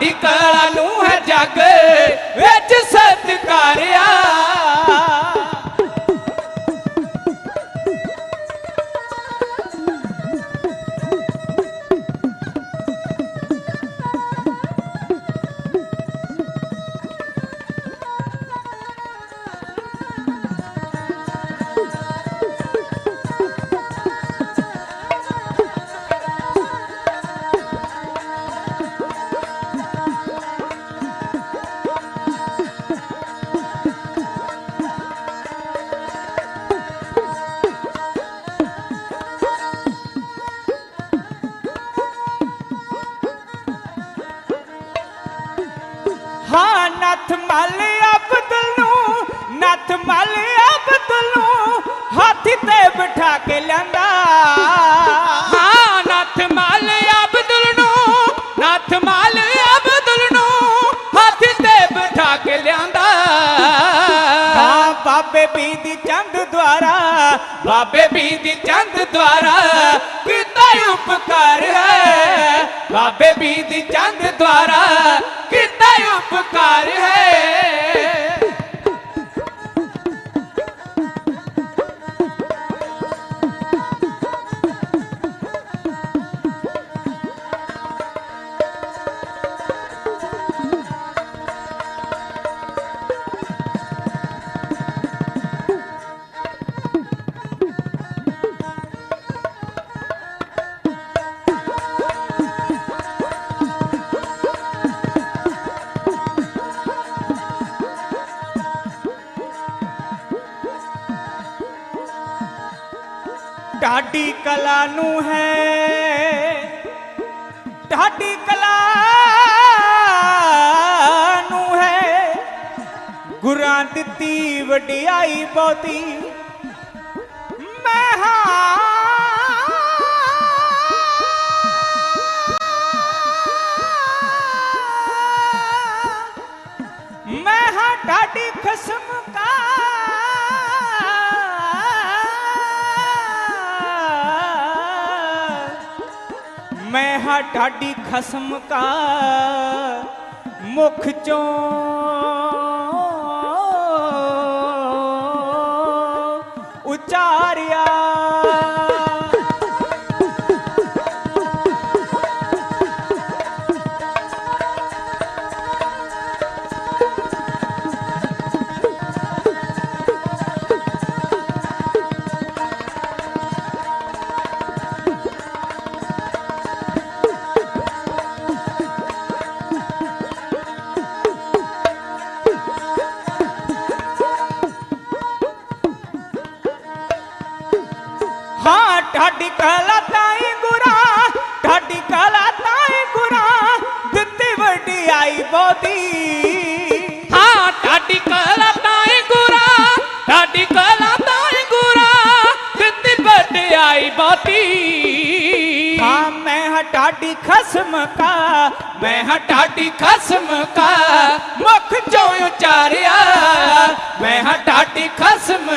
ਢਾਡੀ ਕਲਾ ਨੂੰ ਹੈ ਜਗ ਬਾਬੇ ਬੀਦੀ ਚੰਦ ਦੁਆਰਾ, ਬਾਬੇ ਬੀਦੀ ਚੰਦ ਦੁਆਰਾ ਕੀਤਾ ਉਪਕਾਰ ਹੈ? ਬਾਬੇ ਬੀਦੀ ਚੰਦ ਦੁਆਰਾ ਕੀਤਾ ਉਪਕਾਰ ਹੈ? ਢਾਡੀ ਕਲਾ ਨੂੰ ਹੈ। ਢਾਡੀ ਕਲਾ ਨੂੰ ਹੈ। ਗੁਰਾਂ ਦਿੱਤੀ ਵਡਿਆਈ ਬਹੁਤੀ। ਮੈਂ ਹਾਂ ਢਾਡੀ ਖਸਮ ਕਾ ਮੁਖ ਚੋਂ। ਉਚਾਰਿਆ। ਢਾਡੀ ਖਸਮ ਕਾ, ਮੈਂ ਹਾਂ ਢਾਡੀ ਖਸਮ ਕਾ, ਮੁਖ ਚੋਂ ਉਚਾਰਿਆ। ਮੈਂ ਹਾਂ ਢਾਡੀ ਖਸਮ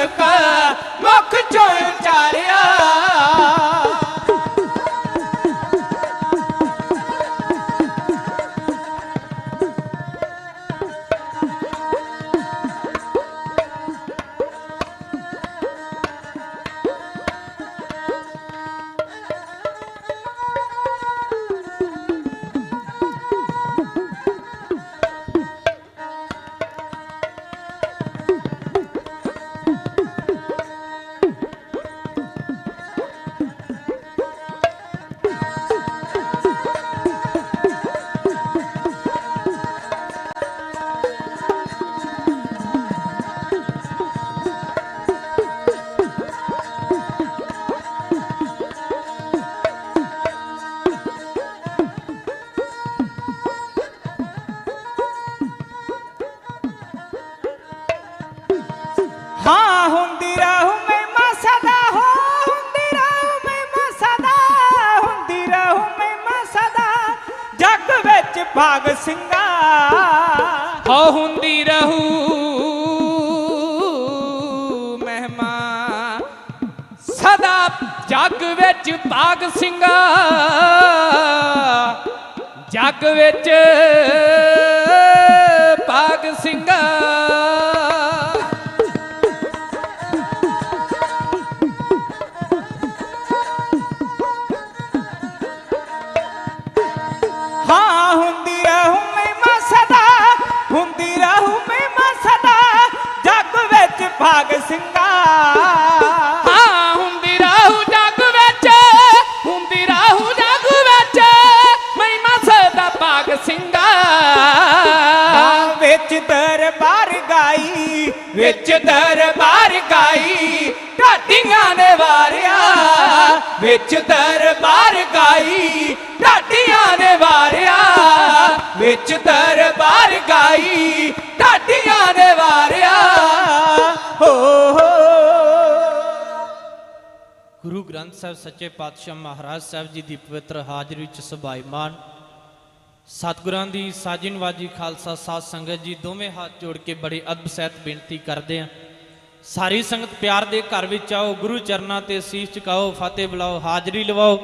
ਹੋ ਰਹੂ। ਮਹਿਮਾ ਸਦਾ ਜੱਗ ਵਿੱਚ ਭਾਗ ਸਿੰਘਾ ਜੱਗ ਵਿੱਚ ਭਾਗ ਸਿੰਘਾ ਦਰਬਾਰ ਗਾਈ, ਵਿੱਚ ਦਰਬਾਰ ਗਾਈ, ਢਾਡੀਆਂ ਨੇ ਵਾਰਿਆ। ਵਿੱਚ ਦਰਬਾਰ ਗਾਈ, ਢਾਡੀਆਂ ਨੇ ਵਾਰਿਆ। ਵਿੱਚ ਦਰਬਾਰ ਗਾਈ, ਢਾਡੀਆਂ ਨੇ ਵਾਰਿਆ। ਹੋ ਹੋ। ਗੁਰੂ ਗ੍ਰੰਥ ਸਾਹਿਬ ਸੱਚੇ ਪਾਤਸ਼ਾਹ ਮਹਾਰਾਜ ਸਾਹਿਬ ਜੀ ਦੀ ਪਵਿੱਤਰ ਹਾਜ਼ਰੀ ਵਿੱਚ ਸਭਾਈਮਾਨ, ਸਤਿਗੁਰਾਂ ਦੀ ਸਾਜਿਨਵਾਜੀ ਖਾਲਸਾ ਸਾਧ ਸੰਗਤ ਜੀ ਦੋਵੇਂ ਹੱਥ ਜੋੜ ਕੇ ਬੜੀ ਅਦਬ ਸਹਿਤ ਬੇਨਤੀ ਕਰਦੇ ਆ ਸਾਰੀ ਸੰਗਤ ਪਿਆਰ ਦੇ ਘਰ ਵਿੱਚ ਆਓ, ਗੁਰੂ ਚਰਨਾਂ ਤੇ ਸੀਸ ਝੁਕਾਓ ਫਤਿਹ ਬੁਲਾਓ, ਹਾਜ਼ਰੀ ਲਵਾਓ।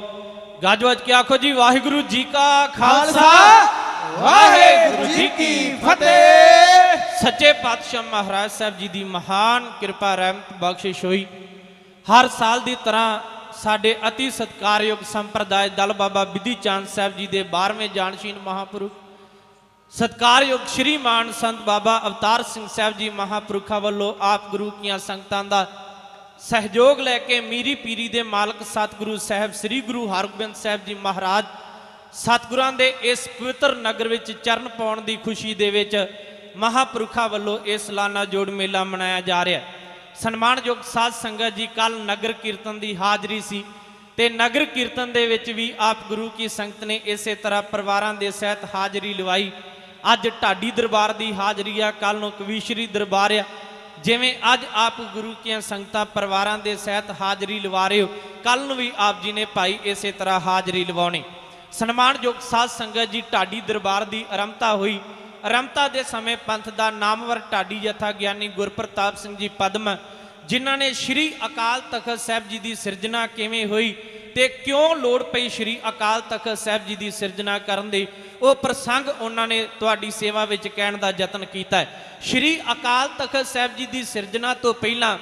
ਗੱਜ ਵੱਜ ਕੇ ਆਖੋ ਜੀ, ਵਾਹਿਗੁਰੂ ਜੀ ਕਾ ਖਾਲਸਾ, ਵਾਹਿਗੁਰੂ ਜੀ ਕੀ ਫਤਿਹ। ਸੱਚੇ ਪਾਤਸ਼ਾਹ ਮਹਾਰਾਜ ਸਾਹਿਬ ਜੀ ਦੀ ਮਹਾਨ ਕਿਰਪਾ ਰਹਿਮਤ ਬਖਸ਼ਿਸ਼ ਹੋਈ। ਹਰ ਸਾਲ ਦੀ ਤਰ੍ਹਾਂ ਸਾਡੇ ਅਤੀ ਸਤਿਕਾਰਯੋਗ ਸੰਪਰਦਾਇ ਦਲ ਬਾਬਾ ਬਿਧੀ ਚੰਦ ਸਾਹਿਬ ਜੀ ਦੇ 12ਵੇਂ ਜਾਨਸ਼ੀਨ ਮਹਾਪੁਰਖ, ਸਤਿਕਾਰਯੋਗ ਸ਼੍ਰੀਮਾਨ ਸੰਤ ਬਾਬਾ ਅਵਤਾਰ ਸਿੰਘ ਸਾਹਿਬ ਜੀ ਮਹਾਪੁਰਖਾਂ ਵੱਲੋਂ ਆਪ ਗੁਰੂ ਕੀਆਂ ਸੰਗਤਾਂ ਦਾ ਸਹਿਯੋਗ ਲੈ ਕੇ ਮੀਰੀ ਪੀਰੀ ਦੇ ਮਾਲਕ ਸਤਿਗੁਰੂ ਸਾਹਿਬ ਸ੍ਰੀ ਗੁਰੂ ਹਰਗੋਬਿੰਦ ਸਾਹਿਬ ਜੀ ਮਹਾਰਾਜ ਸਤਿਗੁਰਾਂ ਦੇ ਇਸ ਪਵਿੱਤਰ ਨਗਰ ਵਿੱਚ ਚਰਨ ਪਾਉਣ ਦੀ ਖੁਸ਼ੀ ਦੇ ਵਿੱਚ ਮਹਾਪੁਰਖਾਂ ਵੱਲੋਂ ਇਹ ਸਾਲਾਨਾ ਜੋੜ ਮੇਲਾ ਮਨਾਇਆ ਜਾ ਰਿਹਾ। ਹੈ ਸਨਮਾਨਯੋਗ ਸਾਧ ਸੰਗਤ ਜੀ, ਕੱਲ ਨਗਰ ਕੀਰਤਨ ਦੀ ਹਾਜ਼ਰੀ ਸੀ ਤੇ ਨਗਰ ਕੀਰਤਨ ਦੇ ਵਿੱਚ ਵੀ ਆਪ ਗੁਰੂ ਕੀ ਸੰਗਤ ਨੇ ਇਸੇ ਤਰ੍ਹਾਂ ਪਰਿਵਾਰਾਂ ਦੇ ਸਹਿਤ ਹਾਜ਼ਰੀ ਲਵਾਈ। ਅੱਜ ਢਾਡੀ ਦਰਬਾਰ ਦੀ ਹਾਜ਼ਰੀ ਆ, ਕੱਲ ਨੂੰ ਕਵੀਸ਼ਰੀ ਦਰਬਾਰ ਆ। ਜਿਵੇਂ ਅੱਜ ਆਪ ਗੁਰੂ ਕੀਆਂ ਸੰਗਤਾਂ ਪਰਿਵਾਰਾਂ ਦੇ ਸਹਿਤ ਹਾਜ਼ਰੀ ਲਵਾ ਰਹੇ ਹੋ, ਕੱਲ ਨੂੰ ਵੀ ਆਪ ਜੀ ਨੇ ਭਾਈ ਇਸੇ ਤਰ੍ਹਾਂ ਹਾਜ਼ਰੀ ਲਵਾਉਣੀ। ਸਨਮਾਨਯੋਗ ਸਾਧ ਸੰਗਤ ਜੀ, ਢਾਡੀ ਦਰਬਾਰ ਦੀ ਆਰੰਭਤਾ ਹੋਈ। ਆਰੰਭਤਾ ਦੇ ਸਮੇਂ ਪੰਥ ਦਾ ਨਾਮਵਰ ਢਾਡੀ ਜਥਾ ਗਿਆਨੀ ਗੁਰਪ੍ਰਤਾਪ ਸਿੰਘ ਜੀ ਪਦਮ, ਜਿਨ੍ਹਾਂ ਨੇ ਸ਼੍ਰੀ ਅਕਾਲ ਤਖਤ ਸਾਹਿਬ ਜੀ ਦੀ ਸਿਰਜਣਾ ਕਿਵੇਂ ਹੋਈ ਤੇ ਕਿਉਂ ਲੋੜ ਪਈ ਸ਼੍ਰੀ ਅਕਾਲ ਤਖਤ ਸਾਹਿਬ ਜੀ ਦੀ ਸਿਰਜਣਾ ਕਰਨ ਦੀ, ਉਹ ਪ੍ਰਸੰਗ ਉਹਨਾਂ ਨੇ ਤੁਹਾਡੀ ਸੇਵਾ ਵਿੱਚ ਕਹਿਣ ਦਾ ਯਤਨ ਕੀਤਾ ਹੈ। ਸ਼੍ਰੀ ਅਕਾਲ ਤਖਤ ਸਾਹਿਬ ਜੀ ਦੀ ਸਿਰਜਣਾ ਤੋਂ ਪਹਿਲਾਂ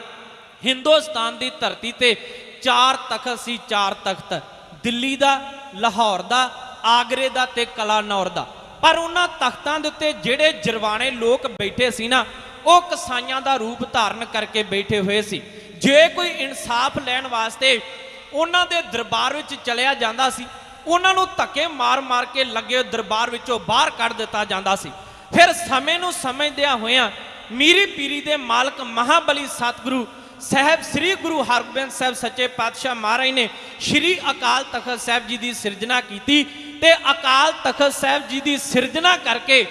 ਹਿੰਦੁਸਤਾਨ ਦੀ ਧਰਤੀ ਤੇ ਚਾਰ ਤਖਤ ਸੀ, ਚਾਰ ਤਖਤ। ਦਿੱਲੀ ਦਾ, ਲਾਹੌਰ ਦਾ, ਆਗਰੇ ਦਾ ਤੇ ਕਲਾਨੌਰ ਦਾ। ਪਰ ਉਹਨਾਂ ਤਖਤਾਂ ਦੇ ਉੱਤੇ ਜਿਹੜੇ ਜਰਵਾਣੇ ਲੋਕ ਬੈਠੇ ਸੀ ਨਾ, ਉਹ ਕਸਾਈਆਂ ਦਾ ਰੂਪ ਧਾਰਨ ਕਰਕੇ ਬੈਠੇ ਹੋਏ ਸੀ। ਜੇ ਕੋਈ ਇਨਸਾਫ ਲੈਣ ਵਾਸਤੇ ਉਹਨਾਂ ਦੇ ਦਰਬਾਰ ਵਿੱਚ ਚਲਿਆ ਜਾਂਦਾ ਸੀ, ਉਹਨਾਂ ਨੂੰ ਧੱਕੇ ਮਾਰ-ਮਾਰ ਕੇ ਲੱਗੇ ਦਰਬਾਰ ਵਿੱਚੋਂ ਬਾਹਰ ਕੱਢ ਦਿੱਤਾ ਜਾਂਦਾ ਸੀ। ਫਿਰ ਸਮੇਂ ਨੂੰ ਸਮਝਦਿਆਂ ਹੋਇਆਂ ਮੀਰੀ ਪੀਰੀ ਦੇ ਮਾਲਕ ਮਹਾਬਲੀ ਸਤਿਗੁਰੂ ਸਾਹਿਬ ਸ੍ਰੀ ਗੁਰੂ ਹਰਗੋਬਿੰਦ ਸਾਹਿਬ ਸੱਚੇ ਪਾਤਸ਼ਾਹ ਮਹਾਰਾਜ ਨੇ ਸ੍ਰੀ ਅਕਾਲ ਤਖਤ ਸਾਹਿਬ ਜੀ ਦੀ ਸਿਰਜਣਾ ਕੀਤੀ। ਤੇ ਅਕਾਲ ਤਖਤ ਸਾਹਿਬ ਜੀ ਦੀ ਸਿਰਜਣਾ ਕਰਕੇ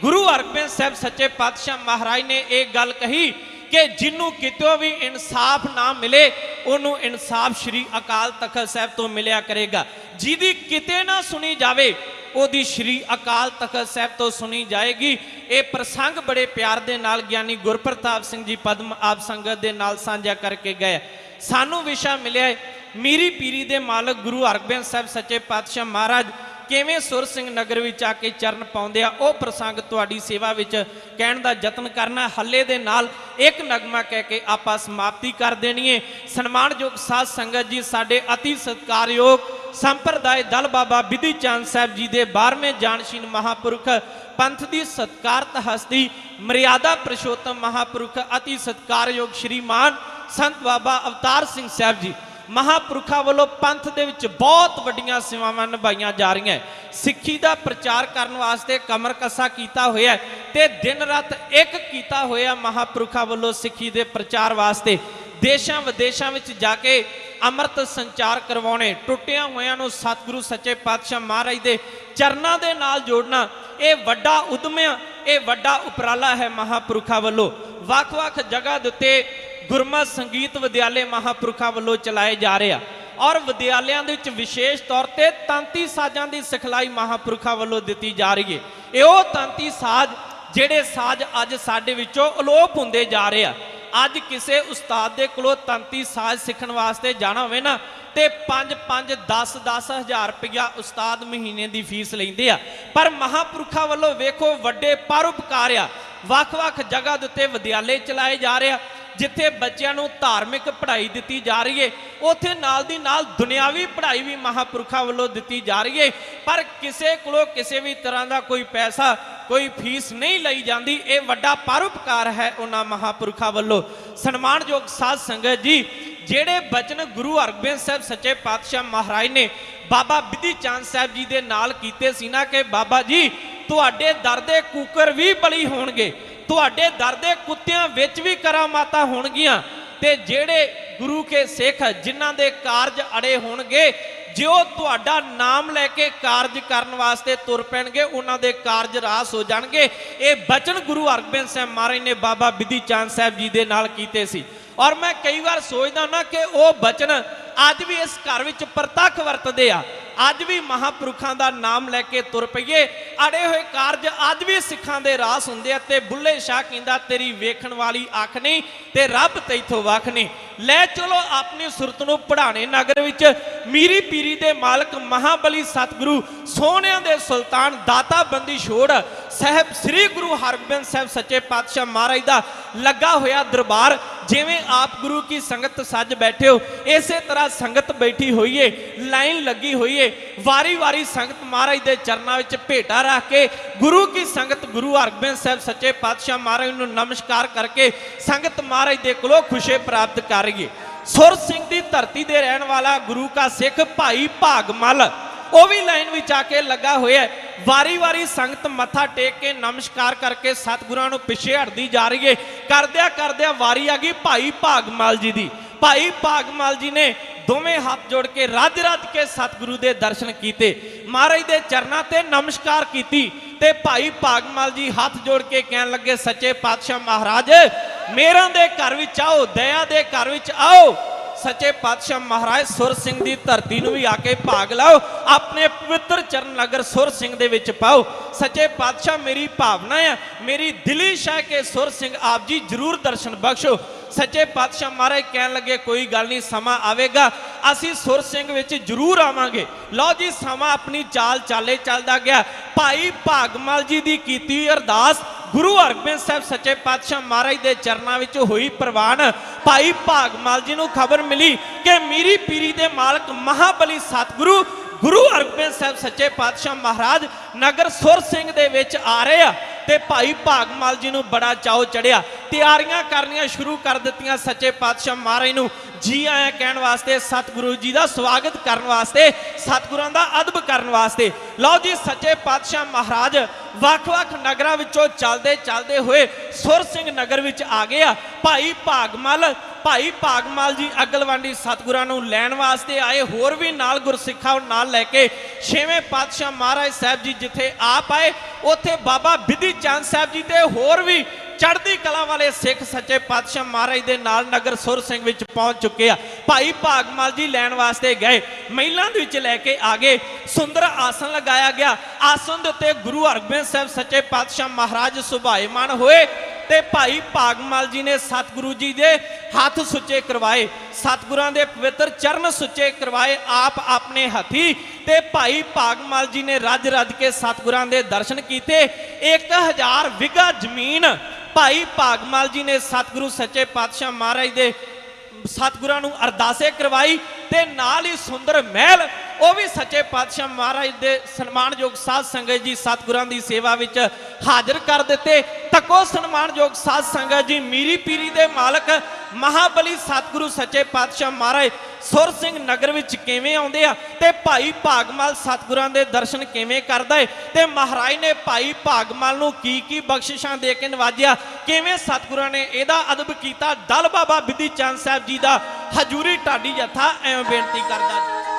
ਗੁਰੂ ਹਰਗੋਬਿੰਦ ਸਾਹਿਬ ਸੱਚੇ ਪਾਤਸ਼ਾਹ ਮਹਾਰਾਜ ਨੇ ਇਹ ਗੱਲ ਕਹੀ ਕਿ ਜਿਹਨੂੰ ਕਿਤੋਂ ਵੀ ਇਨਸਾਫ ਨਾ ਮਿਲੇ, ਉਹਨੂੰ ਇਨਸਾਫ ਸ੍ਰੀ ਅਕਾਲ ਤਖਤ ਸਾਹਿਬ ਤੋਂ ਮਿਲਿਆ ਕਰੇਗਾ। ਜਿਹਦੀ ਕਿਤੇ ਨਾ ਸੁਣੀ ਜਾਵੇ, ਉਹਦੀ ਸ੍ਰੀ ਅਕਾਲ ਤਖਤ ਸਾਹਿਬ ਤੋਂ ਸੁਣੀ ਜਾਏਗੀ। ਇਹ ਪ੍ਰਸੰਗ ਬੜੇ ਪਿਆਰ ਦੇ ਨਾਲ ਗਿਆਨੀ ਗੁਰਪ੍ਰਤਾਪ ਸਿੰਘ ਜੀ ਪਦਮ ਆਪ ਸੰਗਤ ਦੇ ਨਾਲ ਸਾਂਝਾ ਕਰਕੇ ਗਏ। ਸਾਨੂੰ ਵਿਸ਼ਾ ਮਿਲਿਆ ਮੀਰੀ ਪੀਰੀ ਦੇ ਮਾਲਕ ਗੁਰੂ ਹਰਗੋਬਿੰਦ ਸਾਹਿਬ ਸੱਚੇ ਪਾਤਸ਼ਾਹ ਮਹਾਰਾਜ ਕਿਵੇਂ ਸੁਰ ਸਿੰਘ ਨਗਰ ਵਿੱਚ ਆ ਕੇ ਚਰਨ ਪਾਉਂਦੇ ਆ, ਉਹ ਪ੍ਰਸੰਗ ਤੁਹਾਡੀ ਸੇਵਾ ਵਿੱਚ ਕਹਿਣ ਦਾ ਯਤਨ ਕਰਨਾ ਹੱਲੇ ਦੇ ਨਾਲ ਇੱਕ ਨਗਮਾ ਕਹਿ ਕੇ ਆਪਾਂ ਸਮਾਪਤੀ ਕਰ ਦੇਣੀ ਹੈ ਸਨਮਾਨਯੋਗ ਸਾਧ ਸੰਗਤ ਜੀ, ਸਾਡੇ ਅਤੀ ਸਤਿਕਾਰਯੋਗ ਸੰਪਰਦਾਇ ਦਲ ਬਾਬਾ ਬਿਧੀ ਚੰਦ ਸਾਹਿਬ ਜੀ ਦੇ 12ਵੇਂ ਜਾਨਸ਼ੀਨ ਮਹਾਪੁਰਖ ਪੰਥ ਦੀ ਸਤਕਾਰਤ ਹਸਤੀ, ਮਰਿਆਦਾ ਪ੍ਰਸ਼ੋਤਮ ਮਹਾਪੁਰਖ ਅਤੀ ਸਤਕਾਰਯੋਗ ਸ਼੍ਰੀਮਾਨ ਸੰਤ ਬਾਬਾ ਅਵਤਾਰ ਸਿੰਘ ਸਾਹਿਬ ਜੀ। ਮਹਾਪੁਰਖਾਂ ਵੱਲੋਂ ਪੰਥ ਦੇ ਵਿੱਚ ਬਹੁਤ ਵੱਡੀਆਂ ਸੇਵਾਵਾਂ ਨਿਭਾਈਆਂ ਜਾ ਰਹੀਆਂ ਸਿੱਖੀ ਦਾ ਪ੍ਰਚਾਰ ਕਰਨ ਵਾਸਤੇ ਕਮਰ ਕੱਸਾ ਕੀਤਾ ਹੋਇਆ ਹੈ ਤੇ ਦਿਨ ਰਾਤ ਇੱਕ ਕੀਤਾ ਹੋਇਆ ਮਹਾਪੁਰਖਾਂ ਵੱਲੋਂ ਸਿੱਖੀ ਦੇ ਪ੍ਰਚਾਰ ਵਾਸਤੇ ਦੇਸ਼ਾਂ ਵਿਦੇਸ਼ਾਂ ਵਿੱਚ ਜਾ ਕੇ ਅੰਮ੍ਰਿਤ ਸੰਚਾਰ ਕਰਵਾਉਣੇ, ਟੁੱਟਿਆਂ ਹੋਇਆਂ ਨੂੰ ਸਤਿਗੁਰੂ ਸੱਚੇ ਪਾਤਸ਼ਾਹ ਮਹਾਰਾਜ ਦੇ ਚਰਨਾਂ ਦੇ ਨਾਲ ਜੋੜਨਾ, ਇਹ ਵੱਡਾ ਉਦਮ ਇਹ ਵੱਡਾ ਉਪਰਾਲਾ ਹੈ ਮਹਾਪੁਰਖਾਂ ਵੱਲੋਂ ਵੱਖ-ਵੱਖ ਜਗ੍ਹਾ ਦੇ ਉੱਤੇ ਗੁਰਮਤ ਸੰਗੀਤ ਵਿਦਿਆਲੇ ਮਹਾਪੁਰਖਾਂ ਵੱਲੋਂ ਚਲਾਏ ਜਾ ਰਹੇ ਆ। ਔਰ ਵਿਦਿਆਲਿਆਂ ਦੇ ਵਿੱਚ ਵਿਸ਼ੇਸ਼ ਤੌਰ ਤੇ ਤਾਂਤੀ ਸਾਜ਼ਾਂ ਦੀ ਸਿਖਲਾਈ ਮਹਾਪੁਰਖਾਂ ਵੱਲੋਂ ਦਿੱਤੀ ਜਾ ਰਹੀ ਹੈ ਇਹ ਉਹ ਤੰਤੀ ਸਾਜ਼ ਜਿਹੜੇ ਸਾਜ਼ ਅੱਜ ਸਾਡੇ ਵਿੱਚੋਂ ਅਲੋਪ ਹੁੰਦੇ ਜਾ ਰਹੇ ਆ। ਅੱਜ ਕਿਸੇ ਉਸਤਾਦ ਦੇ ਕੋਲੋਂ ਤੰਤੀ ਸਾਜ਼ ਸਿੱਖਣ ਵਾਸਤੇ ਜਾਣਾ ਹੋਵੇ ਨਾ, ਤੇ 5 5 10 10 ਹਜ਼ਾਰ ਰੁਪਇਆ ਉਸਤਾਦ ਮਹੀਨੇ ਦੀ ਫੀਸ ਲੈਂਦੇ ਆ। ਪਰ ਮਹਾਪੁਰਖਾਂ ਵੱਲੋਂ ਵੇਖੋ ਵੱਡੇ ਪਰਉਪਕਾਰ ਆ। ਵੱਖ-ਵੱਖ ਜਗ੍ਹਾ ਦੇ ਉੱਤੇ ਵਿਦਿਆਲੇ ਚਲਾਏ ਜਾ ਰਹੇ ਆ। ਜਿੱਥੇ ਬੱਚਿਆਂ ਨੂੰ ਧਾਰਮਿਕ ਪੜ੍ਹਾਈ ਦਿੱਤੀ ਜਾ ਰਹੀ ਏ, ਉੱਥੇ ਨਾਲ ਦੀ ਨਾਲ ਦੁਨਿਆਵੀ ਪੜ੍ਹਾਈ ਵੀ ਮਹਾਪੁਰਖਾਂ ਵੱਲੋਂ ਦਿੱਤੀ ਜਾ ਰਹੀ ਏ। ਪਰ ਕਿਸੇ ਕੋਲੋਂ ਕਿਸੇ ਵੀ ਤਰ੍ਹਾਂ ਦਾ ਕੋਈ ਪੈਸਾ, ਕੋਈ ਫੀਸ ਨਹੀਂ ਲਈ ਜਾਂਦੀ। ਇਹ ਵੱਡਾ ਪਰਉਪਕਾਰ ਹੈ ਉਹਨਾਂ ਮਹਾਪੁਰਖਾਂ ਵੱਲੋਂ। ਸਨਮਾਨਯੋਗ ਸਾਧ ਸੰਗਤ ਜੀ, ਜਿਹੜੇ ਬਚਨ ਗੁਰੂ ਹਰਗੋਬਿੰਦ ਸਾਹਿਬ ਸੱਚੇ ਪਾਤਸ਼ਾਹ ਮਹਾਰਾਜ ਨੇ ਬਾਬਾ ਬਿਧੀ ਚੰਦ ਸਾਹਿਬ ਜੀ ਦੇ ਨਾਲ ਕੀਤੇ ਸੀ ਨਾ ਕਿ, ਬਾਬਾ ਜੀ, ਤੁਹਾਡੇ ਦਰ ਦੇ ਕੂਕਰ ਵੀ ਬਲੀ ਹੋਣਗੇ। ਤੁਹਾਡੇ ਦਰ ਦੇ ਕੁੱਤਿਆਂ ਵਿੱਚ ਵੀ ਕਰਾਮਾਤਾਂ ਹੋਣਗੀਆਂ ਤੇ ਜਿਹੜੇ ਗੁਰੂ ਕੇ ਸਿੱਖ ਜਿਨ੍ਹਾਂ ਦੇ ਕਾਰਜ ਅੜੇ ਹੋਣਗੇ, ਜਿਉ ਤੁਹਾਡਾ ਨਾਮ ਲੈ ਕੇ ਕਾਰਜ ਕਰਨ ਵਾਸਤੇ ਤੁਰ ਪੈਣਗੇ, ਉਹਨਾਂ ਦੇ ਕਾਰਜ ਰਾਸ ਹੋ ਜਾਣਗੇ। ਇਹ ਬਚਨ ਗੁਰੂ ਹਰਗੋਬਿੰਦ ਸਾਹਿਬ ਮਹਾਰਾਜ ਨੇ ਬਾਬਾ ਬਿਧੀ ਚੰਦ ਸਾਹਿਬ ਜੀ ਦੇ ਨਾਲ ਕੀਤੇ ਸੀ। ਔਰ ਮੈਂ ਕਈ ਵਾਰ ਸੋਚਦਾ ਨਾ ਕਿ ਉਹ ਬਚਨ ਅੱਜ ਵੀ ਇਸ ਘਰ ਵਿੱਚ ਪ੍ਰਤੱਖ ਵਰਤਦੇ ਆ। ਅੱਜ ਵੀ ਮਹਾਪੁਰਖਾਂ ਦਾ ਨਾਮ ਲੈ ਕੇ ਤੁਰ ਪਈਏ। ਅੜੇ ਹੋਏ ਕਾਰਜ ਅੱਜ ਵੀ ਸਿੱਖਾਂ ਦੇ ਰਾਸ ਹੁੰਦੇ ਆ ਤੇ ਬੁੱਲੇ ਸ਼ਾਹ ਕਹਿੰਦਾ, ਤੇਰੀ ਵੇਖਣ ਵਾਲੀ ਅੱਖ ਨਹੀਂ ਤੇ ਰੱਬ ਤੈਥੋਂ ਵੱਖ ਨਹੀਂ। ਲੈ ਚਲੋ ਆਪਣੀ ਸੁਰਤ ਨੂੰ ਪੜਾਣੇ ਨਗਰ ਵਿੱਚ। ਮੀਰੀ ਪੀਰੀ ਦੇ ਮਾਲਕ ਮਹਾਬਲੀ ਸਤਿਗੁਰੂ, ਸੋਹਣਿਆਂ ਦੇ ਸੁਲਤਾਨ ਦਾਤਾ ਬੰਦੀ ਛੋੜ। ਸਾਹਿਬ ਸ੍ਰੀ ਗੁਰੂ ਹਰਗੋਬਿੰਦ ਸਾਹਿਬ ਸੱਚੇ ਪਾਤਸ਼ਾਹ ਮਹਾਰਾਜ ਦਾ ਲੱਗਾ ਹੋਇਆ ਦਰਬਾਰ, ਜਿਵੇਂ ਆਪ ਗੁਰੂ ਕੀ ਸੰਗਤ ਸੱਜ ਬੈਠੇ ਹੋ, ਇਸੇ ਤਰ੍ਹਾਂ ਸੰਗਤ ਬੈਠੀ ਹੋਈ ਏ ਲਾਈਨ ਲੱਗੀ ਹੋਈ ਏ ਵਾਰੀ-ਵਾਰੀ ਸੰਗਤ ਮਹਾਰਾਜ ਦੇ ਚਰਨਾਂ ਵਿੱਚ ਭੇਟਾ ਰੱਖ ਕੇ, ਗੁਰੂ ਕੀ ਸੰਗਤ, ਗੁਰੂ ਹਰਗੋਬਿੰਦ ਸਾਹਿਬ ਸੱਚੇ ਪਾਤਸ਼ਾਹ ਮਹਾਰਾਜ ਨੂੰ ਨਮਸਕਾਰ ਕਰਕੇ ਸੰਗਤ ਮਹਾਰਾਜ ਦੇ ਕੋਲੋਂ ਖੁਸ਼ੇ ਪ੍ਰਾਪਤ ਕਰ ਰਹੀਏ। ਸੁਰ ਸਿੰਘ ਦੀ ਧਰਤੀ ਦੇ ਰਹਿਣ ਵਾਲਾ ਗੁਰੂ ਕਾ ਸਿੱਖ ਭਾਈ ਭਾਗਮਲ ਉਹ ਵੀ ਲਾਈਨ ਵਿੱਚ ਆ ਕੇ ਲੱਗਾ ਹੋਇਆ ਹੈ। ਵਾਰੀ-ਵਾਰੀ ਸੰਗਤ ਮੱਥਾ ਟੇਕ ਕੇ ਨਮਸਕਾਰ ਕਰਕੇ ਸਤਿਗੁਰਾਂ ਨੂੰ ਪਿੱਛੇ ਹਟਦੀ ਜਾ ਰਹੀ ਏ ਕਰਦਿਆਂ ਕਰਦਿਆਂ ਵਾਰੀ ਆ ਗਈ ਭਾਈ ਭਾਗਮਲ ਜੀ ਦੀ। ਭਾਈ ਭਾਗਮਲ ਜੀ ਨੇ ਦੋਵੇਂ ਹੱਥ ਜੋੜ ਕੇ ਰੱਜ ਰੱਜ ਕੇ ਸਤਿਗੁਰੂ ਦੇ ਦਰਸ਼ਨ ਕੀਤੇ। ਮਹਾਰਾਜ ਦੇ ਚਰਨਾਂ ਤੇ ਨਮਸਕਾਰ ਕੀਤੀ ਤੇ ਭਾਈ ਭਾਗਮਲ ਜੀ ਹੱਥ ਜੋੜ ਕੇ ਕਹਿਣ ਲੱਗੇ, ਸੱਚੇ ਪਾਤਸ਼ਾਹ ਮਹਾਰਾਜ, ਮੇਰਾਂ ਦੇ ਘਰ ਵਿੱਚ ਆਓ, ਦਇਆ ਦੇ ਘਰ ਵਿੱਚ ਆਓ। ਸੱਚੇ ਪਾਤਸ਼ਾਹ ਮਹਾਰਾਜ ਸੁਰ ਸਿੰਘ ਦੀ ਧਰਤੀ ਨੂੰ ਵੀ ਆ ਕੇ ਭਾਗ ਲਾਓ, ਆਪਣੇ ਪਵਿੱਤਰ ਚਰਨ ਨਗਰ ਸੁਰ ਸਿੰਘ ਦੇ ਵਿੱਚ ਪਾਓ। ਸੱਚੇ ਪਾਤਸ਼ਾਹ ਮੇਰੀ ਭਾਵਨਾ ਆ, ਮੇਰੀ ਦਿਲੀ ਸ਼ਾਹ ਕੇ ਸੁਰ ਸਿੰਘ ਆਪ ਜੀ ਜਰੂਰ ਦਰਸ਼ਨ ਬਖਸ਼ੋ। ਸੱਚੇ ਪਾਤਸ਼ਾਹ ਮਹਾਰਾਜ ਕਹਿਣ ਲੱਗੇ, ਕੋਈ ਗੱਲ ਨਹੀਂ, ਸਮਾਂ ਆਵੇਗਾ, ਅਸੀਂ ਸੁਰ ਸਿੰਘ ਵਿੱਚ ਜਰੂਰ ਆਵਾਂਗੇ। ਲਓ ਜੀ, ਸਮਾਂ ਆਪਣੀ ਚਾਲ ਚਾਲੇ ਚੱਲਦਾ ਗਿਆ। ਭਾਈ ਭਾਗਮਲ ਜੀ ਦੀ ਕੀਤੀ ਅਰਦਾਸ ਗੁਰੂ ਹਰਗੋਬਿੰਦ ਸਾਹਿਬ ਸੱਚੇ ਪਾਤਸ਼ਾਹ ਮਹਾਰਾਜ ਦੇ ਚਰਨਾਂ ਵਿੱਚ ਹੋਈ ਪ੍ਰਵਾਨ, ਭਾਈ ਭਾਗਮਲ ਜੀ ਨੂੰ ਖਬਰ ਮਿਲੀ ਕਿ ਮੀਰੀ ਪੀਰੀ ਦੇ ਮਾਲਕ ਮਹਾਬਲੀ ਸਤਿਗੁਰੂ ਗੁਰੂ ਹਰਗੋਬਿੰਦ ਸਾਹਿਬ ਸੱਚੇ ਪਾਤਸ਼ਾਹ ਮਹਾਰਾਜ ਨਗਰ ਸੁਰ ਸਿੰਘ ਦੇ ਵਿੱਚ ਆ ਰਹੇ ਆ ਤੇ ਭਾਈ ਭਾਗਮਲ ਜੀ ਨੂੰ ਬੜਾ ਚਾਉ ਚੜਿਆ। ਤਿਆਰੀਆਂ ਕਰਨੀਆਂ ਸ਼ੁਰੂ ਕਰ ਦਿੱਤੀਆਂ ਸੱਚੇ ਪਾਤਸ਼ਾਹ ਮਹਾਰਾਜ ਨੂੰ। ਜੀ ਆਇਆਂ ਕਹਿਣ ਵਾਸਤੇ, ਸਤਿਗੁਰੂ ਜੀ ਦਾ ਸਵਾਗਤ ਕਰਨ ਵਾਸਤੇ, ਸਤਿਗੁਰਾਂ ਦਾ ਅਦਬ ਕਰਨ ਵਾਸਤੇ। ਲਓ ਜੀ, ਸੱਚੇ ਪਾਤਸ਼ਾਹ ਮਹਾਰਾਜ ਵੱਖ-ਵੱਖ ਨਗਰਾਂ ਵਿੱਚੋਂ ਚੱਲਦੇ ਚੱਲਦੇ ਹੋਏ ਸੁਰ ਸਿੰਘ ਨਗਰ ਵਿੱਚ ਆ ਗਏ ਆ। ਭਾਈ ਭਾਗਮਲ ਭਾਈ ਭਾਗਮਲ ਜੀ ਅਗਲਵਾਂਡੀ ਸਤਿਗੁਰਾਂ ਨੂੰ ਲੈਣ ਵਾਸਤੇ ਆਏ, ਹੋਰ ਵੀ ਨਾਲ ਗੁਰਸਿੱਖਾਂ ਨਾਲ ਲੈ ਕੇ ਛੇਵੇਂ ਪਾਤਸ਼ਾਹ ਮਹਾਰਾਜ ਸਾਹਿਬ ਜੀ ਜਿੱਥੇ ਆਪ ਆਏ, ਉੱਥੇ ਬਾਬਾ ਬਿਧੀ ਚੰਦ ਸਾਹਿਬ ਜੀ ਤੇ ਹੋਰ ਵੀ ਚੜ੍ਹਦੀ ਕਲਾ ਵਾਲੇ ਸਿੱਖ ਸੱਚੇ ਪਾਤਸ਼ਾਹ ਮਹਾਰਾਜ ਦੇ ਨਾਲ ਨਗਰ ਸੁਰ ਸਿੰਘ ਵਿੱਚ ਪਹੁੰਚ ਚੁੱਕੇ ਆ। ਭਾਈ ਭਾਗਮਲ ਜੀ ਲੈਣ ਵਾਸਤੇ ਗਏ, ਮਹਿਲਾਂ ਦੇ ਵਿੱਚ ਲੈ ਕੇ ਆ ਗਏ, ਸੁੰਦਰ ਆਸਨ ਲਗਾਇਆ ਗਿਆ। ਆਸਨ ਦੇ ਉੱਤੇ ਗੁਰੂ ਹਰਗੋਬਿੰਦ ਸਾਹਿਬ ਸੱਚੇ ਪਾਤਸ਼ਾਹ ਮਹਾਰਾਜ ਸੁਭਾਏਮਾਨ ਹੋਏ ਤੇ ਭਾਈ ਭਾਗਮਲ ਜੀ ਨੇ ਸਤਿਗੁਰੂ ਜੀ ਦੇ ਹੱਥ ਸੁੱਚੇ ਕਰਵਾਏ। ਸਤਿਗੁਰਾਂ ਦੇ ਪਵਿੱਤਰ ਚਰਨ ਸੁੱਚੇ ਕਰਵਾਏ ਆਪ ਆਪਣੇ ਹੱਥੀ ਤੇ ਭਾਈ ਭਾਗਮਲ ਜੀ ਨੇ ਰੱਜ ਰੱਜ ਕੇ ਸਤਿਗੁਰਾਂ ਦੇ ਦਰਸ਼ਨ ਕੀਤੇ। 1000 ਵਿਗਾ ਜ਼ਮੀਨ ਭਾਈ ਭਾਗਮਾਲ ਜੀ ਨੇ ਸਤਿਗੁਰੂ ਸੱਚੇ ਪਾਤਸ਼ਾਹ ਮਹਾਰਾਜ ਦੇ ਸਤਿਗੁਰਾਂ ਨੂੰ ਅਰਦਾਸੇ ਕਰਵਾਈ ਤੇ ਨਾਲ ਹੀ ਸੁੰਦਰ ਮਹਿਲ ਉਹ ਵੀ ਸੱਚੇ ਪਾਤਸ਼ਾਹ ਮਹਾਰਾਜ ਦੇ ਸਨਮਾਨਯੋਗ ਸਾਧ ਸੰਗਤ ਜੀ ਸਤਿਗੁਰਾਂ ਦੀ ਸੇਵਾ ਵਿੱਚ ਹਾਜ਼ਰ ਕਰ ਦਿੱਤੇ। ਤੱਕੋ ਸਨਮਾਨਯੋਗ ਸਾਧ ਸੰਗਤ ਜੀ, ਮੀਰੀ ਪੀਰੀ ਦੇ ਮਾਲਕ, ਮਹਾਬਲੀ ਸਤਿਗੁਰੂ ਸੱਚੇ ਪਾਤਸ਼ਾਹ ਮਹਾਰਾਜ, ਸੁਰ ਸਿੰਘ ਨਗਰ ਵਿੱਚ ਕਿਵੇਂ ਆਉਂਦੇ ਆ ਤੇ ਭਾਈ ਭਾਗਮਾਲ ਸਤਿਗੁਰਾਂ ਦੇ ਦਰਸ਼ਨ ਕਿਵੇਂ ਕਰਦਾ ਏ ਤੇ ਮਹਾਰਾਜ ਨੇ ਭਾਈ ਭਾਗਮਾਲ ਨੂੰ ਕੀ ਕੀ ਬਖਸ਼ਿਸ਼ਾਂ ਦੇ ਕੇ ਨਵਾਜਿਆ, ਕਿਵੇਂ ਸਤਿਗੁਰਾਂ ਨੇ ਇਹਦਾ ਅਦਬ ਕੀਤਾ। ਦਲ ਬਾਬਾ ਬਿੱਧੀ ਚੰਦ ਸਾਹਿਬ ਜੀ ਦਾ ਹਜੂਰੀ ਢਾਡੀ ਜਥਾ, ਐਵੇਂ ਬੇਨਤੀ ਕਰਦਾ।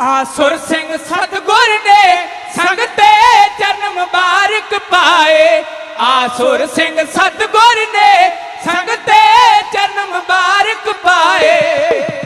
ਆਸੁਰ ਸਿੰਘ ਸਤਗੁਰ ਨੇ ਸੰਗ ਤੇ ਚਰਨ ਮੁਬਾਰਕ ਪਾਏ। ਆਸੁਰ ਸਿੰਘ ਸਤਗੁਰ ਨੇ ਸੰਗ ਤੇ ਚਰਨ ਮੁਬਾਰਕ ਪਾਏ।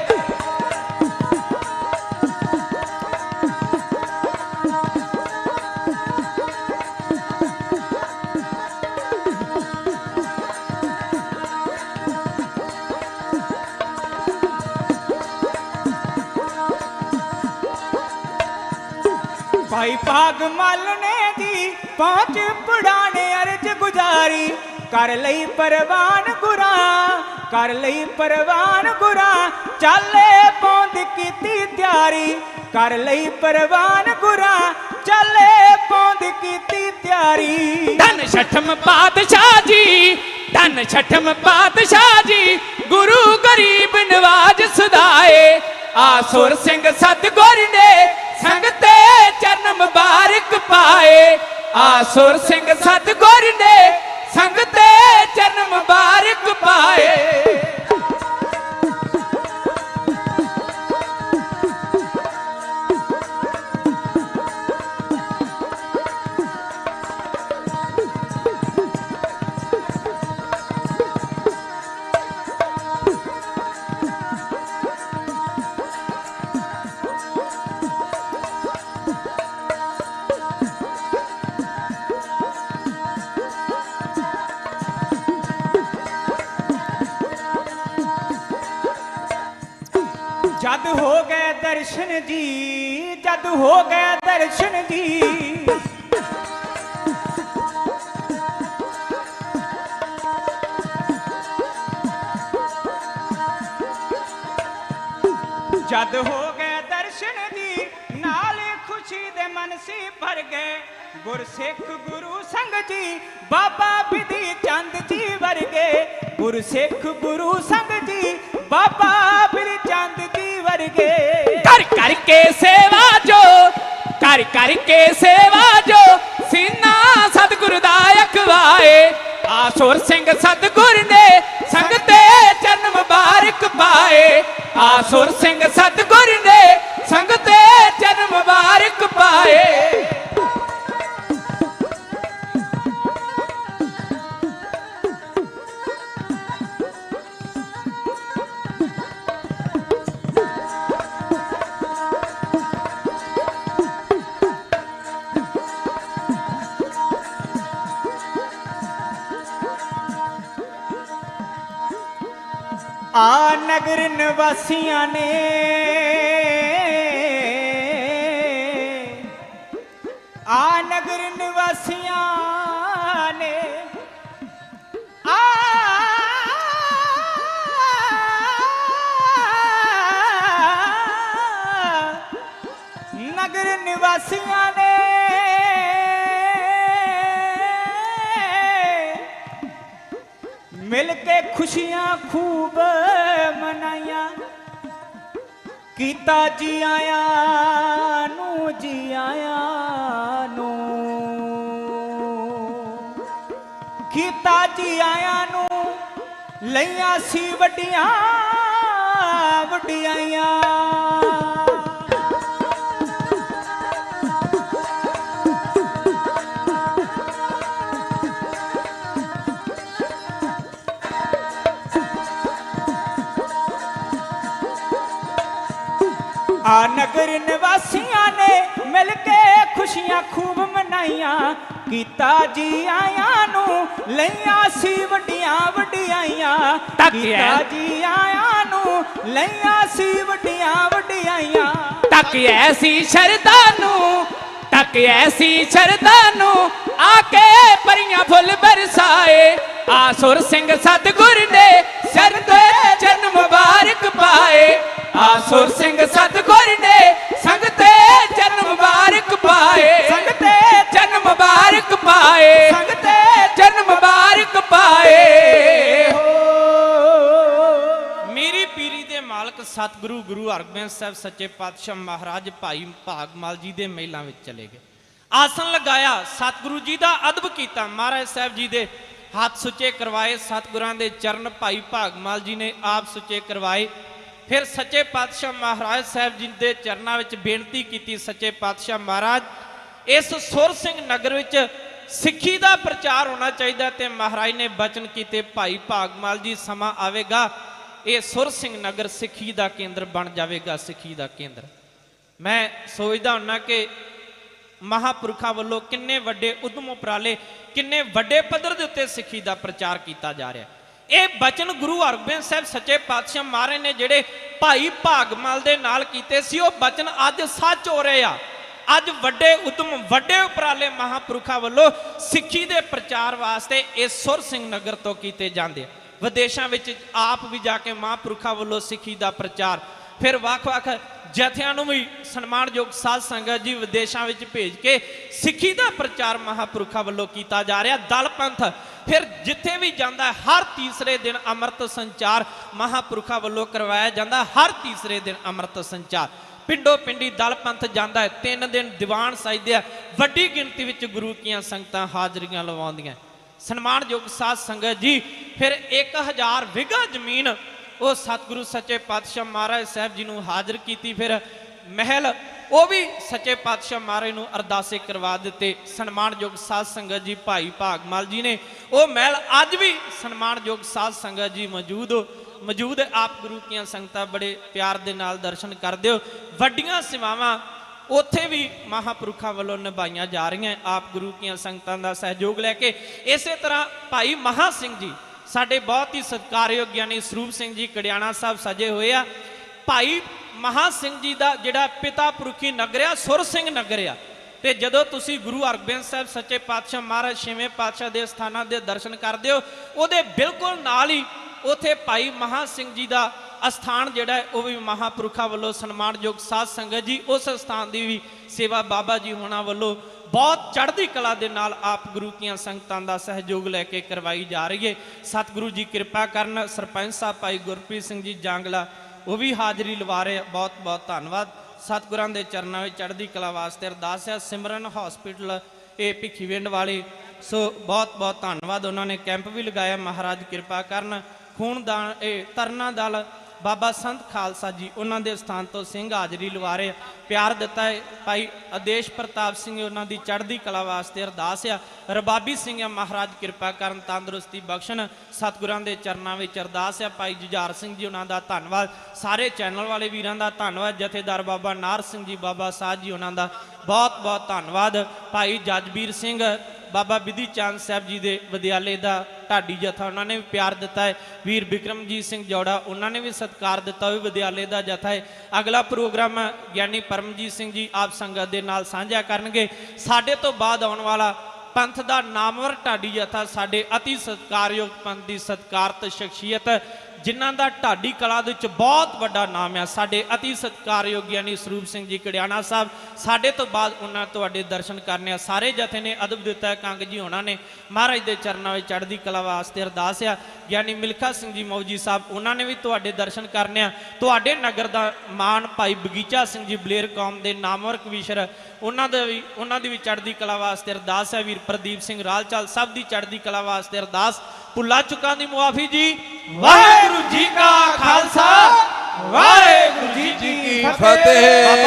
ਭਾਈ ਭਾਗ ਮਲ ਦੀ ਪਹੁੰਚ ਪੁੜਾਣੇ ਅਰਜ ਗੁਜ਼ਾਰੀ। ਕਰ ਲਈ ਪਰਵਾਨ ਗੁਰਾ, ਕਰ ਲਈ ਪਰਵਾਨ ਗੁਰਾ, ਚਾਲੇ ਪੌਂਦ ਕੀਤੀ ਤਿਆਰੀ। ਕਰ ਲਈ ਪਰਵਾਨ ਗੁਰਾ, ਚਾਲੇ ਪੌਂਦ ਕੀਤੀ ਤਿਆਰੀ। ਧੰਨ ਛਠਮ ਪਾਤਸ਼ਾਹ ਜੀ, ਧੰਨ ਛਠਮ ਪਾਤਸ਼ਾਹ ਜੀ, ਗੁਰੂ ਗਰੀਬ ਨਵਾਜ ਸੁਦਾਏ ਆਸੁਰ ਸਿੰਘ ਸਤਗੁਰ ਨੇ ਸੰਗ ਚਰਨ ਮੁਬਾਰਕ ਪਾਏ। ਆਸੁਰ ਸਿੰਘ ਸਤਗੁਰ ਨੇ ਸੰਗ ਤੇ ਚਰਨ ਮੁਬਾਰਕ ਪਾਏ। ਜਦ ਹੋ ਗਏ ਦਰਸ਼ਨ ਜੀ, ਜਦ ਹੋ ਗਏ ਦਰਸ਼ਨ ਜੀ। ਜਦ ਹੋ ਗਏ ਦਰਸ਼ਨ ਜੀ, ਨਾਲ ਖੁਸ਼ੀ ਦੇ ਮਨ ਸੀ ਭਰ ਗਏ। ਗੁਰਸਿੱਖ ਗੁਰੂ ਸੰਗ ਜੀ, ਬਾਬਾ ਬਿਧੀ ਚੰਦ ਜੀ ਵਰਗੇ। ਗੁਰਸਿੱਖ ਗੁਰੂ ਸੰਗ ਜੀ, ਬਾਬਾ ਬਿਧੀ ਚੰਦ ਜੀ ਕਰ ਕਰਕੇ ਸੇਵਾ ਜੋ, ਕਰ ਕਰਕੇ ਸੇਵਾ ਜੋ। ਸੀਨਾ ਸਤਿਗੁਰ ਦਾ ਅਖਵਾਏ ਆਸੁਰ ਸਿੰਘ ਸਤਿਗੁਰ ਨੇ ਸੰਗ ਤੇ ਚਰਨ ਮੁਬਾਰਕ ਪਾਏ। ਆਸੁਰ ਸਿੰਘ ਸਤਿਗੁਰ ਨੇ ਸੰਗਤ ਵਾਸੀਆਂ ਨੇ ਆ ਨਗਰ ਨਿਵਾਸੀਆਂ ਨੇ ਆ ਨਗਰ ਨਿਵਾਸੀਆਂ ਨੇ ਮਿਲ ਕੇ ਖੁਸ਼ੀਆਂ ਖੂਬ ਕੀਤਾ ਜੀ ਆਇਆ ਨੂੰ ਜੀ ਆਇਆ ਨੂੰ। ਕੀਤਾ ਜੀ ਆਇਆ ਨੂੰ, ਲਈਆਂ ਸੀ ਵੱਡੀਆਂ ਵੱਡੀਆਂ ਆ ਨਗਰ ਨਿਵਾਸੀਆਂ ਨੇ ਮਿਲ ਕੇ ਖੁਸ਼ੀਆਂ ਖੂਬ ਮਨਾਈਆਂ। ਕੀਤਾ ਜੀ ਆਇਆਂ ਨੂੰ ਲਈਆਂ ਸੀ ਵੱਡੀਆਂ ਵੱਡੀਆਂ ਤੱਕ ਕੀਤਾ। ਜੀ ਆਇਆਂ ਨੂੰ ਲਈਆਂ ਸੀ ਵੱਡੀਆਂ ਵੱਡੀਆਂ ਤੱਕ ਐਸੀ ਸ਼ਰਧਾ ਨੂੰ ਤੱਕ ਐਸੀ ਸ਼ਰਧਾ ਨੂੰ। ਆ ਕੇ ਪਰੀਆਂ ਫੁੱਲ ਬਰਸਾਏ। ਆ ਸੁਰ ਸਿੰਘ ਸਤਿਗੁਰ ਨੇ ਸ਼ਰਧੇ ਚਰਨ ਮੁਬਾਰਕ ਪਾਏ। ਆ ਸੁਰ ਸਿੰਘ ਸਤਿਗੁਰ ਨੇ ਸੰਗ ਤੇ ਚਰਨ ਮੁਬਾਰਕ ਪਾਏ। ਸੰਗ ਤੇ ਚਰਨ ਮੁਬਾਰਕ ਪਾਏ। ਸੰਗ ਤੇ ਚਰਨ ਮੁਬਾਰਕ ਪਾਏ। ਮੇਰੀ ਪੀਰੀ ਦੇ ਮਾਲਕ ਸਤਿਗੁਰੂ ਗੁਰੂ ਹਰਗੋਬਿੰਦ ਸਾਹਿਬ ਸੱਚੇ ਪਾਤਸ਼ਾਹ ਮਹਾਰਾਜ ਭਾਈ ਭਾਗਮਾਲ ਜੀ ਦੇ ਮਹਿਲਾਂ ਵਿੱਚ ਚਲੇ ਗਏ। ਆਸਨ ਲਗਾਇਆ ਸਤਿਗੁਰੂ ਜੀ ਦਾ ਅਦਬ ਕੀਤਾ। ਮਹਾਰਾਜ ਸਾਹਿਬ ਜੀ ਦੇ ਹੱਥ ਸੁੱਚੇ ਕਰਵਾਏ ਸਤਿਗੁਰਾਂ ਦੇ ਚਰਨ ਭਾਈ ਭਾਗਮਾਲ ਜੀ ਨੇ ਆਪ ਸੁੱਚੇ ਕਰਵਾਏ। ਫਿਰ ਸੱਚੇ ਪਾਤਸ਼ਾਹ ਮਹਾਰਾਜ ਸਾਹਿਬ ਜੀ ਦੇ ਚਰਨਾਂ ਵਿੱਚ ਬੇਨਤੀ ਕੀਤੀ ਸੱਚੇ ਪਾਤਸ਼ਾਹ ਮਹਾਰਾਜ, ਇਸ ਸੁਰ ਸਿੰਘ ਨਗਰ ਵਿੱਚ ਸਿੱਖੀ ਦਾ ਪ੍ਰਚਾਰ ਹੋਣਾ ਚਾਹੀਦਾ ਤੇ ਮਹਾਰਾਜ ਨੇ ਬਚਨ ਕੀਤੇ, ਭਾਈ ਭਾਗਮਾਲ ਜੀ ਸਮਾਂ ਆਵੇਗਾ, ਇਹ ਸੁਰ ਸਿੰਘ ਨਗਰ ਸਿੱਖੀ ਦਾ ਕੇਂਦਰ ਬਣ ਜਾਵੇਗਾ, ਸਿੱਖੀ ਦਾ ਕੇਂਦਰ। ਮੈਂ ਸੋਚਦਾ ਹੁੰਨਾ ਕਿ ਮਹਾਪੁਰਖਾਂ ਵੱਲੋਂ ਕਿੰਨੇ ਵੱਡੇ ਉਦਮ ਉਪਰਾਲੇ, ਕਿੰਨੇ ਵੱਡੇ ਪੱਧਰ ਦੇ ਉੱਤੇ ਸਿੱਖੀ ਦਾ ਪ੍ਰਚਾਰ ਕੀਤਾ ਜਾ ਰਿਹਾ। ਇਹ ਬਚਨ ਗੁਰੂ ਹਰਗੋਬਿੰਦ ਸਾਹਿਬ ਸੱਚੇ ਪਾਤਸ਼ਾਹ ਮਹਾਰਾਜ ਨੇ ਜਿਹੜੇ ਭਾਈ ਭਾਗਮਲ ਦੇ ਨਾਲ ਕੀਤੇ ਸੀ, ਉਹ ਬਚਨ ਅੱਜ ਸੱਚ ਹੋ ਰਹੇ ਆ। ਅੱਜ ਵੱਡੇ ਉਦਮ, ਵੱਡੇ ਉਪਰਾਲੇ ਮਹਾਪੁਰਖਾਂ ਵੱਲੋਂ ਸਿੱਖੀ ਦੇ ਪ੍ਰਚਾਰ ਵਾਸਤੇ ਇਸ ਸੁਰ ਸਿੰਘ ਨਗਰ ਤੋਂ ਕੀਤੇ ਜਾਂਦੇ ਵਿਦੇਸ਼ਾਂ ਵਿੱਚ ਆਪ ਵੀ ਜਾ ਕੇ ਮਹਾਂਪੁਰਖਾਂ ਵੱਲੋਂ ਸਿੱਖੀ ਦਾ ਪ੍ਰਚਾਰ। ਫਿਰ ਵੱਖ-ਵੱਖ ਜਥਿਆਂ ਨੂੰ ਵੀ ਸਨਮਾਨਯੋਗ ਸਾਧ ਸੰਗਤ ਜੀ ਵਿਦੇਸ਼ਾਂ ਵਿੱਚ ਭੇਜ ਕੇ ਸਿੱਖੀ ਦਾ ਪ੍ਰਚਾਰ ਮਹਾਂਪੁਰਖਾਂ ਵੱਲੋਂ ਕੀਤਾ ਜਾ ਰਿਹਾ। ਦਲ ਪੰਥ ਫਿਰ ਜਿੱਥੇ ਵੀ ਜਾਂਦਾ ਹਰ ਤੀਸਰੇ ਦਿਨ ਅੰਮ੍ਰਿਤ ਸੰਚਾਰ ਮਹਾਂਪੁਰਖਾਂ ਵੱਲੋਂ ਕਰਵਾਇਆ ਜਾਂਦਾ ਹਰ ਤੀਸਰੇ ਦਿਨ ਅੰਮ੍ਰਿਤ ਸੰਚਾਰ। ਪਿੰਡੋ ਪਿੰਡੀ ਦਲ ਪੰਥ ਜਾਂਦਾ ਹੈ, ਤਿੰਨ ਦਿਨ ਦੀਵਾਨ ਸਜਦੇ ਆ, ਵੱਡੀ ਗਿਣਤੀ ਵਿੱਚ ਗੁਰੂ ਕੀਆਂ ਸੰਗਤਾਂ ਹਾਜ਼ਰੀਆਂ ਲਵਾਉਂਦੀਆਂ। ਸਨਮਾਨਯੋਗ ਸਾਧ ਸੰਗਤ ਜੀ, ਫਿਰ 1000 ਵਿਗਾ ਜ਼ਮੀਨ ਉਹ ਸਤਿਗੁਰੂ ਸੱਚੇ ਪਾਤਸ਼ਾਹ ਮਹਾਰਾਜ ਸਾਹਿਬ ਜੀ ਨੂੰ ਹਾਜ਼ਰ ਕੀਤੀ, ਫਿਰ ਮਹਿਲ, ਉਹ ਵੀ ਸੱਚੇ ਪਾਤਸ਼ਾਹ ਮਹਾਰਾਜ ਨੂੰ ਅਰਦਾਸੇ ਕਰਵਾ ਦਿੱਤੇ। ਸਨਮਾਨਯੋਗ ਸਾਧ ਸੰਗਤ ਜੀ, ਭਾਈ ਭਾਗਮਲ ਜੀ ਨੇ। ਉਹ ਮਹਿਲ ਅੱਜ ਵੀ ਸਨਮਾਨਯੋਗ ਸਾਧ ਸੰਗਤ ਜੀ ਮੌਜੂਦ। ਹੋ ਮੌਜੂਦ ਆਪ ਗੁਰੂ ਕੀਆਂ ਸੰਗਤਾਂ ਬੜੇ ਪਿਆਰ ਦੇ ਨਾਲ ਦਰਸ਼ਨ ਕਰਦੇ ਹੋ। ਵੱਡੀਆਂ ਸੇਵਾਵਾਂ ਉੱਥੇ ਵੀ ਮਹਾਪੁਰਖਾਂ ਵੱਲੋਂ ਨਿਭਾਈਆਂ ਜਾ ਰਹੀਆਂ। ਆਪ ਗੁਰੂ ਕੀਆਂ ਸੰਗਤਾਂ ਦਾ ਸਹਿਯੋਗ ਲੈ ਕੇ ਇਸੇ ਤਰ੍ਹਾਂ ਭਾਈ ਮਹਾ ਸਿੰਘ ਜੀ, ਸਾਡੇ ਬਹੁਤ ਹੀ ਸਤਿਕਾਰਯੋਗ ਗਿਆਨੀ ਸਰੂਪ ਸਿੰਘ ਜੀ, ਕੜਿਆਣਾ ਸਾਹਿਬ ਸਜੇ ਹੋਏ ਆ। ਭਾਈ ਮਹਾ ਸਿੰਘ ਜੀ ਦਾ ਜਿਹੜਾ ਪਿਤਾ ਪੁਰਖੀ ਨਗਰ ਆ ਸੁਰ ਸਿੰਘ ਨਗਰ ਆ ਤੇ ਜਦੋਂ ਤੁਸੀਂ ਗੁਰੂ ਹਰਗੋਬਿੰਦ ਸਾਹਿਬ ਸੱਚੇ ਪਾਤਸ਼ਾਹ ਮਹਾਰਾਜ ਛੇਵੇਂ ਪਾਤਸ਼ਾਹ ਦੇ ਸਥਾਨਾਂ ਦੇ ਦਰਸ਼ਨ ਕਰਦੇ ਹੋ, ਉਹਦੇ ਬਿਲਕੁਲ ਨਾਲ ਹੀ ਉਥੇ ਭਾਈ ਮਹਾ ਸਿੰਘ ਜੀ ਦਾ ਅਸਥਾਨ ਜਿਹੜਾ ਹੈ, ਉਹ ਵੀ ਮਹਾਪੁਰਖਾਂ ਵੱਲੋਂ ਸਨਮਾਨਯੋਗ ਸਾਧ ਸੰਗਤ ਜੀ, ਉਸ ਸਥਾਨ ਦੀ ਵੀ ਸੇਵਾ ਬਾਬਾ ਜੀ ਹੋਣਾ ਵੱਲੋਂ ਬਹੁਤ ਚੜ੍ਹਦੀ ਕਲਾ ਦੇ ਨਾਲ ਆਪ ਗੁਰੂ ਕੀਆਂ ਸੰਗਤਾਂ ਦਾ ਸਹਿਯੋਗ ਲੈ ਕੇ ਕਰਵਾਈ ਜਾ ਰਹੀ ਹੈ। ਸਤਿਗੁਰੂ ਜੀ ਕਿਰਪਾ ਕਰਨ, ਸਰਪੰਚ ਸਾਹਿਬ ਭਾਈ ਗੁਰਪ੍ਰੀਤ ਸਿੰਘ ਜੀ, ਜਾਂਗਲਾ ਉਹ ਵੀ ਹਾਜ਼ਰੀ ਲਵਾ ਰਹੇ ਬਹੁਤ ਬਹੁਤ ਧੰਨਵਾਦ। ਸਤਿਗੁਰਾਂ ਦੇ ਚਰਨਾਂ ਵਿੱਚ ਚੜ੍ਹਦੀ ਕਲਾ ਵਾਸਤੇ ਅਰਦਾਸ ਹੈ ਸਿਮਰਨ ਹਸਪੀਟਲ ਇਹ ਭਿੱਖੀਵਿੰਡ ਵਾਲੀ। ਸੋ ਬਹੁਤ ਬਹੁਤ ਧੰਨਵਾਦ। ਉਹਨਾਂ ਨੇ ਕੈਂਪ ਵੀ ਲਗਾਇਆ। ਮਹਾਰਾਜ ਕਿਰਪਾ ਕਰਨ। ਖੂਨ ਖੂਨਦਾਨ ਇਹ ਤਰਨਾ ਦਲ ਬਾਬਾ ਸੰਤ ਖਾਲਸਾ ਜੀ, ਉਹਨਾਂ ਦੇ ਸਥਾਨ ਤੋਂ ਸਿੰਘ ਹਾਜ਼ਰੀ ਲਵਾ ਰਹੇ ਪਿਆਰ ਦਿੱਤਾ ਹੈ। ਭਾਈ ਆਦੇਸ਼ ਪ੍ਰਤਾਪ ਸਿੰਘ ਉਹਨਾਂ ਦੀ ਚੜ੍ਹਦੀ ਕਲਾ ਵਾਸਤੇ ਅਰਦਾਸ ਆ। ਰਬਾਬੀ ਸਿੰਘ ਆ, ਮਹਾਰਾਜ ਕਿਰਪਾ ਕਰਨ, ਤੰਦਰੁਸਤੀ ਬਖਸ਼ਣ। ਸਤਿਗੁਰਾਂ ਦੇ ਚਰਨਾਂ ਵਿੱਚ ਅਰਦਾਸ ਆ। ਭਾਈ ਜੁਝਾਰ ਸਿੰਘ ਜੀ, ਉਹਨਾਂ ਦਾ ਧੰਨਵਾਦ। ਸਾਰੇ ਚੈਨਲ ਵਾਲੇ ਵੀਰਾਂ ਦਾ ਧੰਨਵਾਦ। ਜਥੇਦਾਰ ਬਾਬਾ ਨਾਰ ਸਿੰਘ ਜੀ, ਬਾਬਾ ਸਾਧ ਜੀ, ਉਹਨਾਂ ਦਾ ਬਹੁਤ ਬਹੁਤ ਧੰਨਵਾਦ। ਭਾਈ ਜਜਬੀਰ ਸਿੰਘ ਬਾਬਾ ਵਿਧੀ ਚੰਦ ਸਾਹਿਬ ਜੀ ਦੇ ਵਿਦਿਆਲੇ ਦਾ ਢਾਡੀ ਜਥਾ ਉਹਨਾਂ ਨੇ ਵੀ ਪਿਆਰ ਦਿੱਤਾ ਹੈ। ਵੀਰ ਬਿਕਰਮਜੀਤ ਸਿੰਘ ਜੋੜਾ ਉਹਨਾਂ ਨੇ ਵੀ ਸਤਿਕਾਰ ਦਿੱਤਾ, ਉਹ ਵੀ ਵਿਦਿਆਲੇ ਦਾ ਜਥਾ ਹੈ। ਅਗਲਾ ਪ੍ਰੋਗਰਾਮ ਗਿਆਨੀ ਪਰਮਜੀਤ ਸਿੰਘ ਜੀ ਆਪ ਸੰਗਤ ਦੇ ਨਾਲ ਸਾਂਝਾ ਕਰਨਗੇ। ਸਾਡੇ ਤੋਂ ਬਾਅਦ ਆਉਣ ਵਾਲਾ ਪੰਥ ਦਾ ਨਾਮਵਰ ਢਾਡੀ ਜਥਾ ਸਾਡੇ ਅਤੀ ਸਤਿਕਾਰਯੋਗ ਪੰਥ ਦੀ ਸਤਿਕਾਰਤ ਸ਼ਖਸੀਅਤ ਜਿਨ੍ਹਾਂ ਦਾ ਢਾਡੀ ਕਲਾ ਦੇ ਵਿੱਚ ਬਹੁਤ ਵੱਡਾ ਨਾਮ ਆ। ਸਾਡੇ ਅਤੀ ਸਤਿਕਾਰਯੋਗ ਗਿਆਨੀ ਸਰੂਪ ਸਿੰਘ ਜੀ ਕੜਿਆਣਾ ਸਾਹਿਬ, ਸਾਡੇ ਤੋਂ ਬਾਅਦ ਉਹਨਾਂ ਤੁਹਾਡੇ ਦਰਸ਼ਨ ਕਰਨੇ ਆ। ਸਾਰੇ ਜਥੇ ਨੇ ਅਦਬ ਦਿੱਤਾ ਕੰਗ ਜੀ ਹੋਣਾ ਨੇ। ਮਹਾਰਾਜ ਦੇ ਚਰਨਾਂ ਵਿੱਚ ਚੜ੍ਹਦੀ ਕਲਾ ਵਾਸਤੇ ਅਰਦਾਸ ਆ। ਗਿਆਨੀ ਮਿਲਖਾ ਸਿੰਘ ਜੀ ਮੌਜੀ ਸਾਹਿਬ, ਉਹਨਾਂ ਨੇ ਵੀ ਤੁਹਾਡੇ ਦਰਸ਼ਨ ਕਰਨੇ ਆ। ਤੁਹਾਡੇ ਨਗਰ ਦਾ ਮਾਨ ਭਾਈ ਬਗੀਚਾ ਸਿੰਘ ਜੀ ਬਲੇਰ ਕੌਮ ਦੇ ਨਾਮਵਰ ਕਵੀਸ਼ਰ ਉਹਨਾਂ ਦਾ ਵੀ ਉਹਨਾਂ ਦੀ ਵੀ ਚੜ੍ਹਦੀ ਕਲਾ ਵਾਸਤੇ ਅਰਦਾਸ ਹੈ ਵੀਰ ਪ੍ਰਦੀਪ ਸਿੰਘ ਰਾਲਚਲ ਸਭ ਦੀ ਚੜ੍ਹਦੀ ਕਲਾ ਵਾਸਤੇ ਅਰਦਾਸ। ਭੁੱਲਾ ਚੁੱਕਾਂ ਦੀ ਮੁਆਫੀ ਜੀ। ਵਾਹਿਗੁਰੂ ਜੀ ਕਾ ਖਾਲਸਾ। ਵਾਹਿਗੁਰੂ ਜੀ ਕੀ ਫਤਿਹ।